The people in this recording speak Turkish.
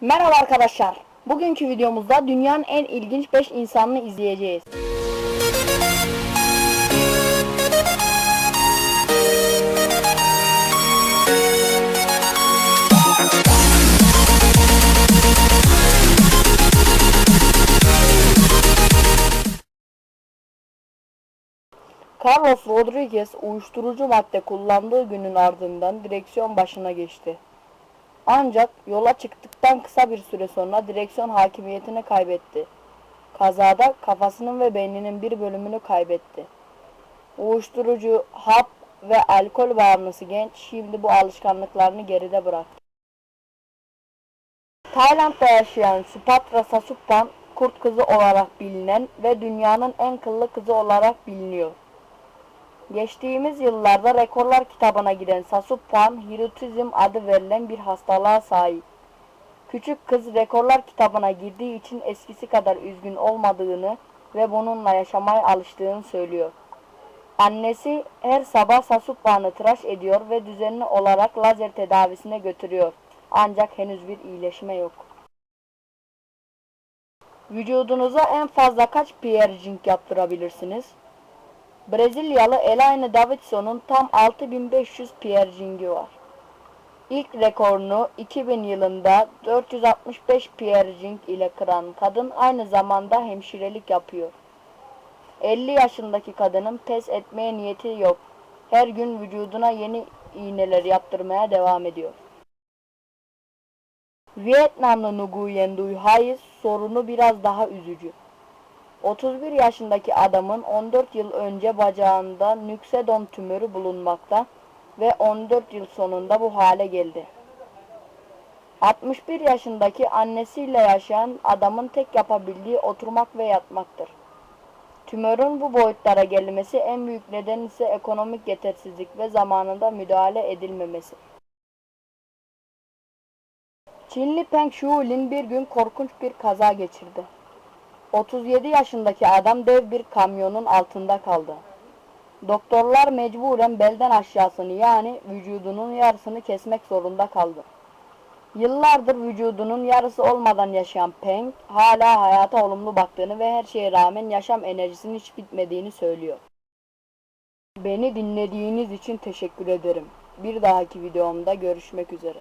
Merhaba arkadaşlar. Bugünkü videomuzda dünyanın en ilginç 5 insanını izleyeceğiz. Carlos Rodriguez uyuşturucu madde kullandığı günün ardından direksiyon başına geçti. Ancak yola çıktıktan kısa bir süre sonra direksiyon hakimiyetini kaybetti. Kazada kafasının ve beyninin bir bölümünü kaybetti. Uyuşturucu, hap ve alkol bağımlısı genç şimdi bu alışkanlıklarını geride bıraktı. Tayland'da yaşayan Supatra Sasupan, kurt kızı olarak bilinen ve dünyanın en kıllı kızı olarak biliniyor. Geçtiğimiz yıllarda rekorlar kitabına giren Sasupan, hirotizm adı verilen bir hastalığa sahip. Küçük kız rekorlar kitabına girdiği için eskisi kadar üzgün olmadığını ve bununla yaşamaya alıştığını söylüyor. Annesi her sabah Sasupan'ı tıraş ediyor ve düzenli olarak lazer tedavisine götürüyor. Ancak henüz bir iyileşme yok. Vücudunuza en fazla kaç piercing yaptırabilirsiniz? Brezilyalı Elaine Davidson'un tam 6500 piercingi var. İlk rekorunu 2000 yılında 465 piercing ile kıran kadın aynı zamanda hemşirelik yapıyor. 50 yaşındaki kadının pes etmeye niyeti yok. Her gün vücuduna yeni iğneler yaptırmaya devam ediyor. Vietnamlı Nguyen Duy Hayes sorunu biraz daha üzücü. 31 yaşındaki adamın 14 yıl önce bacağında nüksedon tümörü bulunmakta ve 14 yıl sonunda bu hale geldi. 61 yaşındaki annesiyle yaşayan adamın tek yapabildiği oturmak ve yatmaktır. Tümörün bu boyutlara gelmesi en büyük neden ise ekonomik yetersizlik ve zamanında müdahale edilmemesi. Çinli Peng Shuilin bir gün korkunç bir kaza geçirdi. 37 yaşındaki adam dev bir kamyonun altında kaldı. Doktorlar mecburen belden aşağısını yani vücudunun yarısını kesmek zorunda kaldı. Yıllardır vücudunun yarısı olmadan yaşayan Peng hala hayata olumlu baktığını ve her şeye rağmen yaşam enerjisinin hiç bitmediğini söylüyor. Beni dinlediğiniz için teşekkür ederim. Bir dahaki videomda görüşmek üzere.